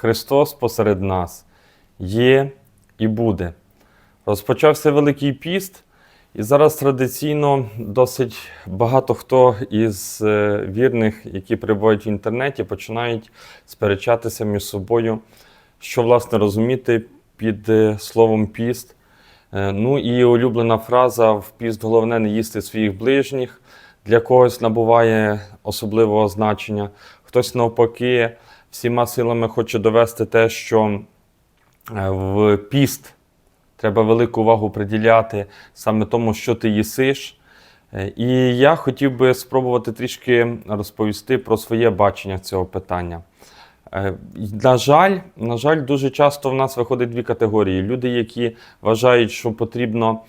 Христос посеред нас є і буде. Розпочався Великий піст, і зараз традиційно досить багато хто із е, вірних, які перебувають в інтернеті, починають сперечатися між собою, що власне розуміти під е, словом піст. Е, Ну і улюблена фраза в піст головне не їсти своїх ближніх. Для когось набуває особливого значення. Хтось навпаки всіма силами хоче довести те, що е, в піст треба велику увагу приділяти саме тому, що ти їсиш. Е, І я хотів би спробувати трішки розповісти про своє бачення цього питання. Е, На жаль, на жаль, дуже часто в нас виходить дві категорії: люди, які вважають, що потрібно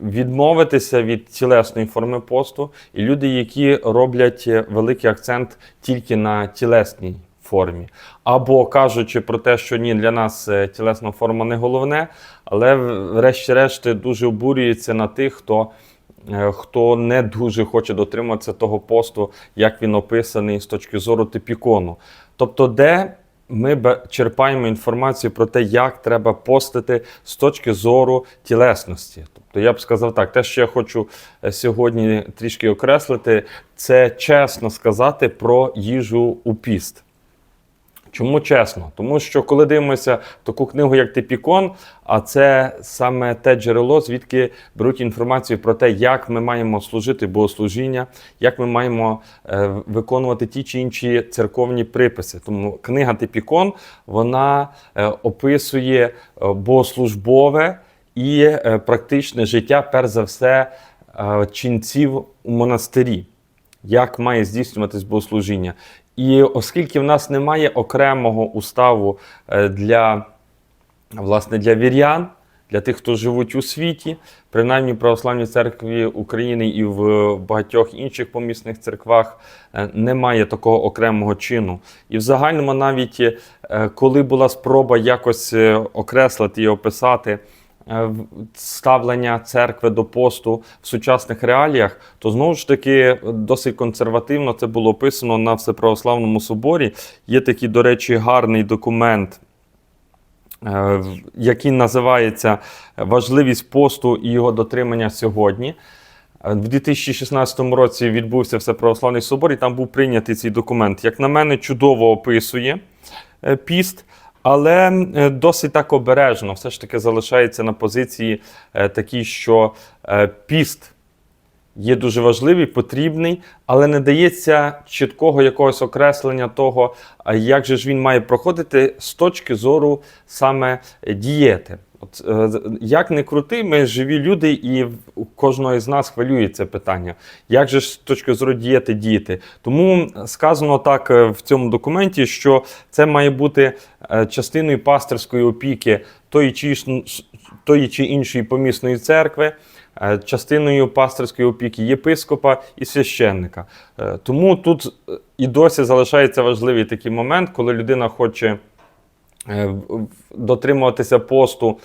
відмовитися від тілесної форми посту, і люди, які роблять великий акцент тільки на тілесній формі. Або кажучи про те, що ні, для нас е, тілесна форма не головне, але врешті-решт дуже обурюється на тих, хто е, хто не дуже хоче дотримуватися того посту, як він описаний з точки зору типікону. Тобто, де ми черпаємо інформацію про те, як треба постити з точки зору тілесності. Тобто, я б сказав так, те, що я хочу е, сьогодні трішки окреслити, це чесно сказати про їжу у піст. Чому чесно? Тому що коли дивимося таку книгу, як Типікон, а це саме те джерело, звідки беруть інформацію про те, як ми маємо служити богослужіння, як ми маємо е, виконувати ті чи інші церковні приписи. Тому книга Типікон вона е, описує е, богослужбове і практичне життя, перш за все, ченців у монастирі як має здійснюватись богослужіння. І оскільки в нас немає окремого уставу е, для, власне, для вірян, для тих, хто живуть у світі, принаймні в Православній церкві України і в багатьох інших помісних церквах е, немає такого окремого чину. І в загальному, навіть е, коли була спроба якось окреслити і описати ставлення церкви до посту в сучасних реаліях, то знову ж таки досить консервативно це було описано на Всеправославному соборі. Є такий, до речі, гарний документ. е, Який називається Важливість посту і його дотримання сьогодні. Е, В 2016 році відбувся Всеправославний собор, і там був прийнятий цей документ. Як на мене, чудово описує е, піст, але е, досить так обережно. Все ж таки залишається на позиції е, такій, що е, піст є дуже важливий, потрібний, але не дається чіткого якогось окреслення того, як же ж він має проходити з точки зору саме дієти. От, е, як не крути, ми живі люди, і у кожного з нас хвилює це питання. Як же ж з точки зору дієти діяти? Тому сказано так е, в цьому документі, що це має бути е, частиною пастирської опіки тої чи, тої чи іншої помісної церкви, частиною пастирської опіки єпископа і священника. Тому тут і досі залишається важливий такий момент, коли людина хоче дотримуватися посту,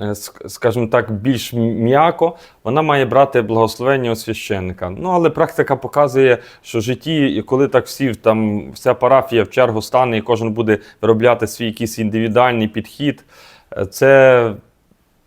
е, скажімо так, більш м'яко, вона має брати благословення у священника. Ну, але практика показує, що в житті, коли так всі, там вся парафія в чергу стане, і кожен буде виробляти свій якийсь індивідуальний підхід, е, це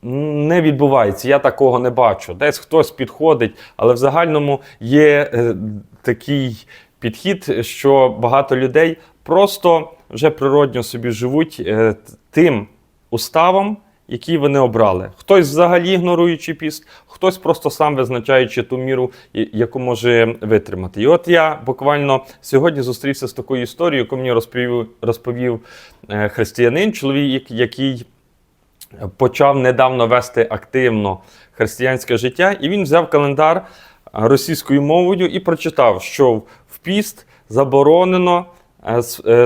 не відбувається. Я такого не бачу. Десь хтось підходить, але в загальному є е, такий підхід, що багато людей просто вже природньо собі живуть е, тим уставом, який вони обрали. Хтось взагалі ігноруючи піст, хтось просто сам визначаючи ту міру, яку може витримати. І от я буквально сьогодні зустрівся з такою історією, яку мені розповів, розповів е, християнин, чоловік, який почав недавно вести активно християнське життя, і він взяв календар російською мовою і прочитав, що в піст заборонено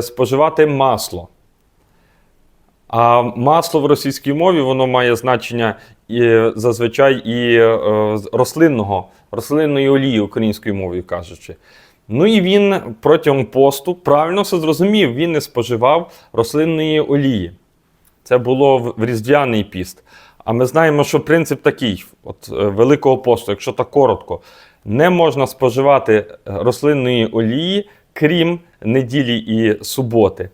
споживати масло. А масло в російській мові воно має значення і, зазвичай і е, рослинного, рослинної олії українською мовою кажучи. Ну і він протягом посту правильно все зрозумів, він не споживав рослинної олії. Це було в різдвяний піст. А ми знаємо, що принцип такий: от е, Великого посту, якщо так коротко, не можна споживати е, рослинної олії, крім неділі і суботи.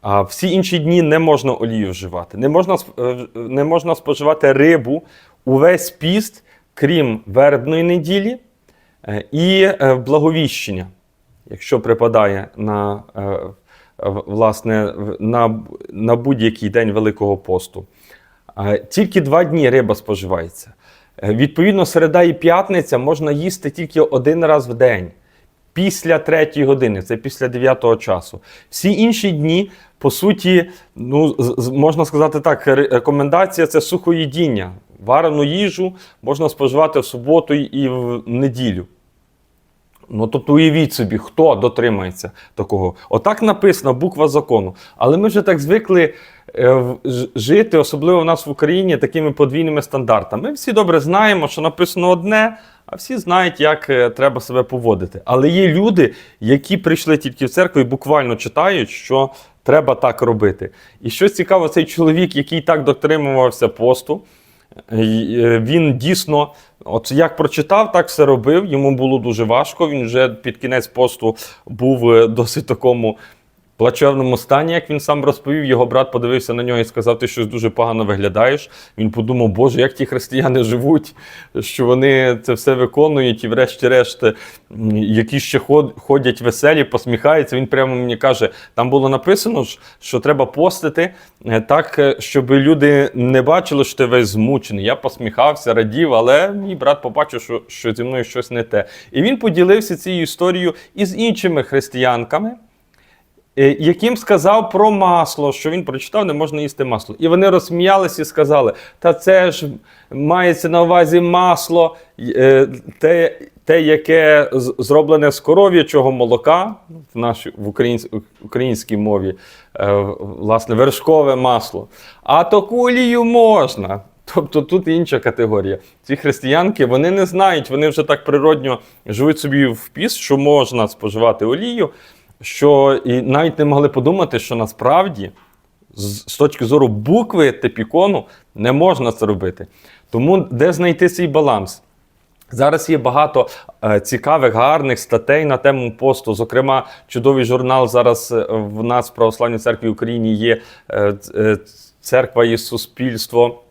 А всі інші дні не можна олію вживати. Не можна, е, не можна споживати рибу увесь піст, крім вербної неділі е, і е, благовіщення, якщо припадає на, е, власне, на, на будь-який день Великого посту. Е, Тільки два дні риба споживається. Е, Відповідно, середа і п'ятниця можна їсти тільки один раз в день. Після третьої години, це після 9 часу. Всі інші дні, по суті, ну, можна сказати так, рекомендація це сухоїдіння. Варену їжу можна споживати в суботу і в неділю. Ну, тобто уявіть собі, хто дотримається такого. Отак написано, буква закону. Але ми вже так звикли е, жити, особливо в нас в Україні, такими подвійними стандартами. Ми всі добре знаємо, що написано одне, а всі знають, як е, треба себе поводити. Але є люди, які прийшли тільки в церкву і буквально читають, що треба так робити. І що цікаво, цей чоловік, який так дотримувався посту, Він дійсно, от як прочитав, так все робив. Йому було дуже важко. Він вже під кінець посту був е, досить такому плачевному стані, як він сам розповів. Його брат подивився на нього і сказав: ти щось дуже погано виглядаєш. Він подумав, Боже, як ті християни живуть, що вони це все виконують, і, врешті-решт, які ще ход- ходять веселі, посміхаються. Він прямо мені каже: там було написано, що треба постити е, так, е, щоб люди не бачили, що ти весь змучений. Я посміхався, радів, але мій брат побачив, що, що зі мною щось не те. І він поділився цією історією із іншими християнками. Е, Яким сказав про масло, що він прочитав, не можна їсти масло. І вони розсміялися і сказали: та це ж мається на увазі масло, е, те, те яке зроблене з коров'ячого молока в нашій в українсь- українській мові, е, власне, вершкове масло. А таку олію можна. Тобто тут інша категорія. Ці християнки вони не знають, вони вже так природньо живуть собі в піс, що можна споживати олію, що і навіть не могли подумати, що насправді з, точки зору букви тепікону не можна це робити. Тому де знайти цей баланс? Зараз є багато е, цікавих, гарних статей на тему посту. Зокрема, чудовий журнал зараз е, в нас в Православній церкві в Україні є е, Церква і суспільство.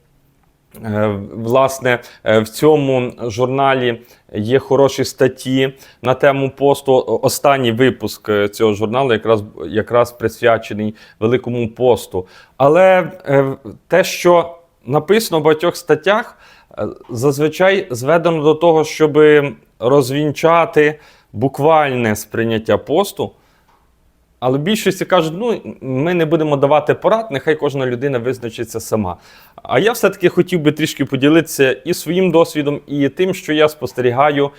Е, Власне, е, в цьому журналі є хороші статті на тему посту. Останній випуск е, цього журналу якраз, якраз присвячений Великому посту. Але те, що написано в багатьох статтях, зазвичай зведено до того, щоб розвінчати буквальне сприйняття посту. Але більшості кажуть, ну ми не будемо давати порад, нехай кожна людина визначиться сама. А я все-таки хотів би трішки поділитися і своїм досвідом, і тим, що я спостерігаю,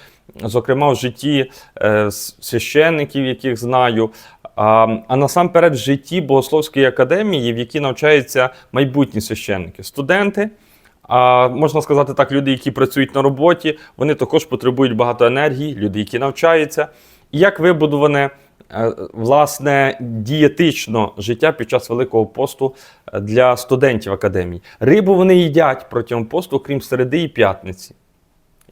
зокрема в житті е, священників, яких знаю. А, насамперед в житті Богословської академії, в якій навчаються майбутні священники, студенти. А можна сказати так, люди, які працюють на роботі, вони також потребують багато енергії, люди, які навчаються. І як вибудоване е, власне дієтично життя під час Великого посту е, для студентів академії. Рибу вони їдять протягом посту, крім середи і п'ятниці.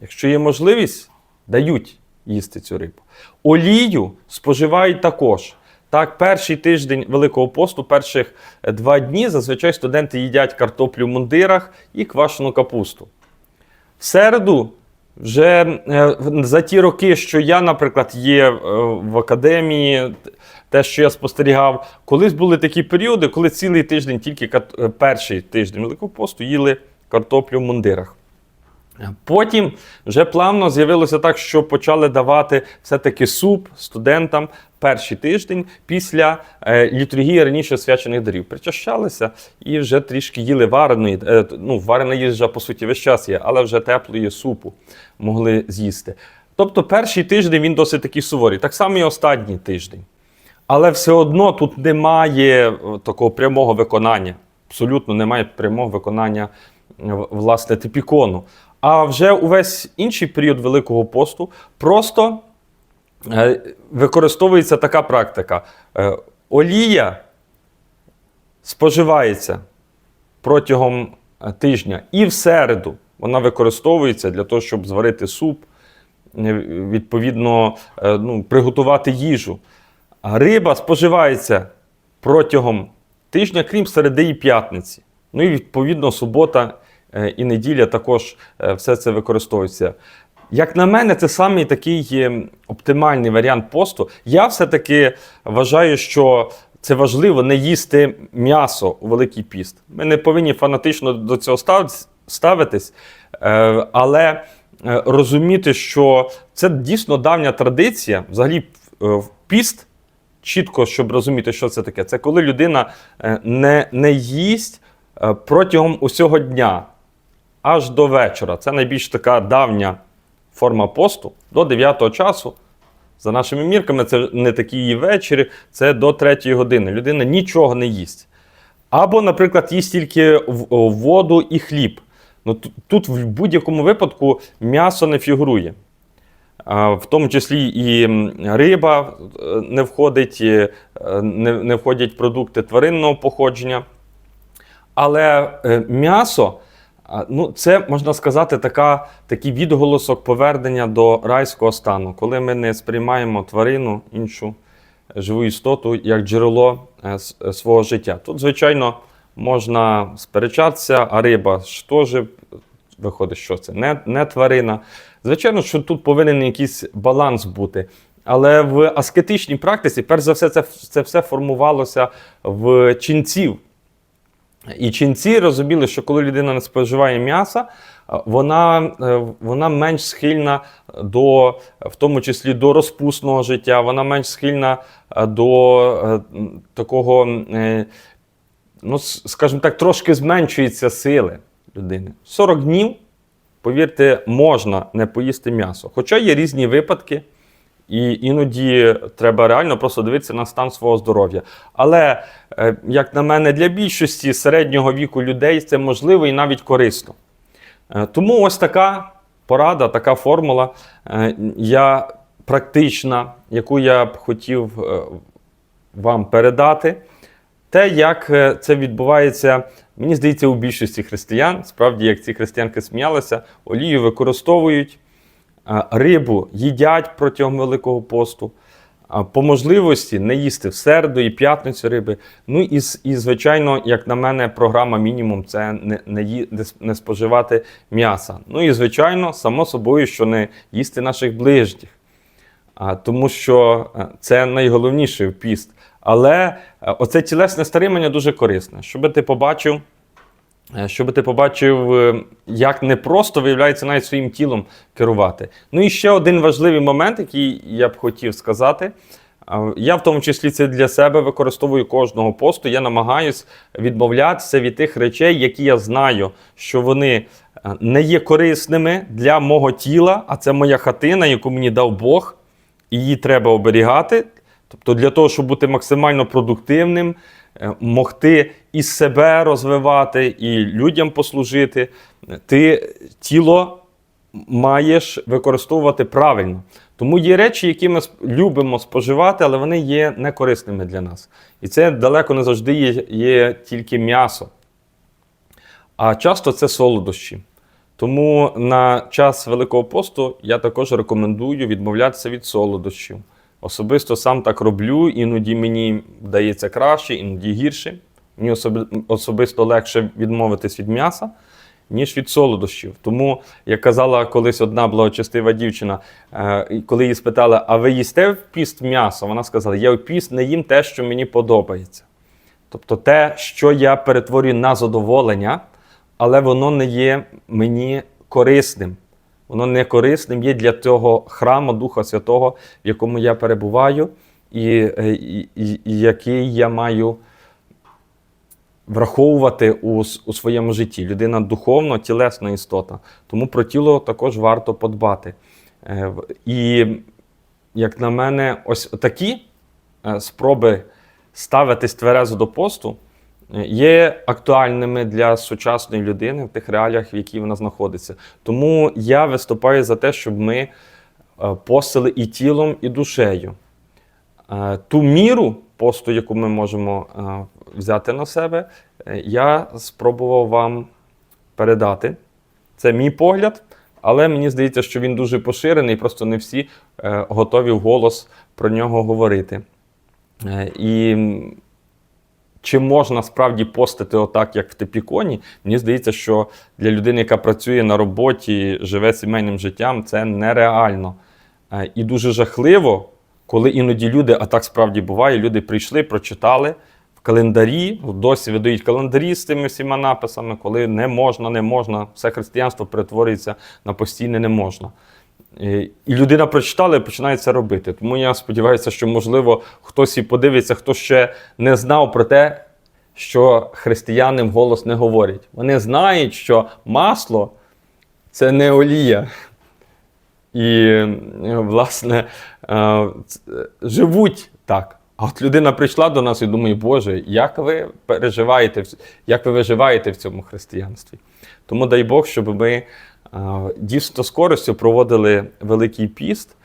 Якщо є можливість, дають їсти цю рибу. Олію споживають також. Так, перший тиждень Великого посту, перших е, два дні, зазвичай студенти їдять картоплю в мундирах і квашену капусту. В середу, вже е, за ті роки, що я, наприклад, є е, в академії, те, що я спостерігав, колись були такі періоди, коли цілий тиждень, тільки е, перший тиждень Великого посту їли картоплю в мундирах. Потім вже плавно з'явилося так, що почали давати все-таки суп студентам перший тиждень після е, літургії раніше свячених дарів. Причащалися і вже трішки їли вареної. Е, ну, варена їжа, по суті, весь час є, але вже теплої супу могли з'їсти. Тобто перший тиждень він досить такий суворий. Так само і останній тиждень. Але все одно тут немає е, такого прямого виконання. Абсолютно немає прямого виконання власне типікону. А вже увесь інший період Великого посту просто е, використовується така практика. Е, Олія споживається протягом е, тижня і в середу вона використовується для того, щоб зварити суп, відповідно, ну, приготувати їжу. Риба споживається протягом тижня, крім середи і п'ятниці. Ну і відповідно субота і неділя також е, все це використовується. Як на мене, це самий такий е, оптимальний варіант посту. Я все-таки вважаю, що це важливо не їсти м'ясо у Великий піст. Ми не повинні фанатично до цього ставитись, е, але е, розуміти, що це дійсно давня традиція. Взагалі, е, в піст, чітко, щоб розуміти, що це таке, це коли людина е, не, не їсть е, протягом усього дня аж до вечора. Це найбільш така давня форма посту до 9 часу. За нашими мірками, це не такі її вечері, це до 3 години. Людина нічого не їсть. Або, наприклад, їсть тільки воду і хліб. Ну, тут, в будь-якому випадку м'ясо не фігурує. В тому числі і риба е, не входить, е, не, входять продукти тваринного походження. Але е, м'ясо, ну, це можна сказати, така, такий відголосок повернення до райського стану, коли ми не сприймаємо тварину, іншу живу істоту, як джерело е, е, свого життя. Тут, звичайно, можна сперечатися, а риба ж теж виходить, що це не, не тварина. Звичайно, що тут повинен якийсь баланс бути. Але в аскетичній практиці, перш за все, це, це все формувалося в ченців. І ченці розуміли, що коли людина не споживає м'яса, е, вона, е, вона менш схильна до, в тому числі до розпусного життя, вона менш схильна е, до такого, ну, скажімо так, трошки зменшується сили людини. 40 днів, повірте, можна не поїсти м'ясо. Хоча є різні випадки. І іноді треба реально просто дивитися на стан свого здоров'я. Але, е, як на мене, для більшості середнього віку людей це можливо і навіть корисно. Е, Тому ось така порада, така формула, е, я практична, яку я б хотів вам передати. Те, як це відбувається, мені здається, у більшості християн. Справді, як ці християнки сміялися, олію використовують. Рибу їдять протягом Великого посту. По можливості не їсти в середу і п'ятницю риби. Ну і, і звичайно, як на мене, програма мінімум це не, не, ї- не споживати м'яса. Ну і звичайно, само собою, що не їсти наших ближніх. Тому що е, це найголовніше в піст. Але е, оце тілесне старимання дуже корисне. Щоб ти побачив, щоб ти побачив, е, як не просто виявляється навіть своїм тілом керувати. Ну і ще один важливий момент, який я б хотів сказати. Я в тому числі це для себе використовую кожного посту. Я намагаюсь відмовлятися від тих речей, які я знаю, що вони е, не є корисними для мого тіла, а це моя хатина, яку мені дав Бог, і її треба оберігати. Тобто для того, щоб бути максимально продуктивним, е, могти і себе розвивати, і людям послужити, ти тіло маєш використовувати правильно. Тому є речі, які ми любимо споживати, але вони є некорисними для нас. І це далеко не завжди є, є тільки м'ясо. А часто це солодощі. Тому на час Великого посту я також рекомендую відмовлятися від солодощів. Особисто сам так роблю, іноді мені вдається краще, іноді гірше. Мені особи- особисто легше відмовитись від м'яса, ніж від солодощів. Тому, як казала колись одна благочестива дівчина, е, коли її спитали, а ви їсте в піст м'ясо? Вона сказала: я в піст не їм те, що мені подобається. Тобто те, що я перетворюю на задоволення, але воно не є мені корисним. Воно не корисним є для того храму Духа Святого, в якому я перебуваю, і, е, і, і, який я маю враховувати у, у своєму житті. Людина духовно, тілесна істота. Тому про тіло також варто подбати. Е, І, як на мене, ось такі е, спроби ставитись тверезо до посту є актуальними для сучасної людини в тих реаліях, в яких вона знаходиться. Тому я виступаю за те, щоб ми е, постили і тілом, і душею. Е, Ту міру посту, яку ми можемо е, взяти на себе, е, я спробував вам передати. Це мій погляд, але мені здається, що він дуже поширений, просто не всі е, готові вголос про нього говорити. Е, І чи можна справді постити отак, як в типіконі, мені здається, що для людини, яка працює на роботі, живе сімейним життям, це нереально. Е, І дуже жахливо, коли іноді люди, а так справді буває, люди прийшли, прочитали в календарі, ну, досі видають календарі з тими всіма написами, коли не можна, не можна, все християнство перетворюється на постійне не можна. Е, І людина прочитала і починає це робити. Тому я сподіваюся, що, можливо, хтось і подивиться, хто ще не знав про те, що християни вголос не говорять. Вони знають, що масло це не олія. І, власне, е, живуть так. А от людина прийшла до нас і думає, Боже, як ви переживаєте, як ви виживаєте в цьому християнстві? Тому дай Бог, щоб ми дійсно з користю проводили Великий піст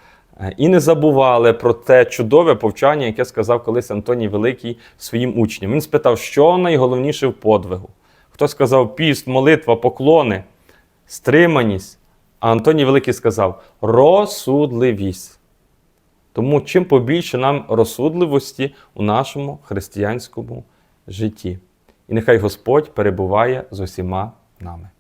е, і не забували про те чудове повчання, яке сказав колись Антоній Великий своїм учням. Він спитав, що найголовніше в подвигу. Хто сказав піст, молитва, поклони, стриманість. А Антоній Великий сказав розсудливість. Тому чим побільше нам розсудливості у нашому християнському житті. І нехай Господь перебуває з усіма нами.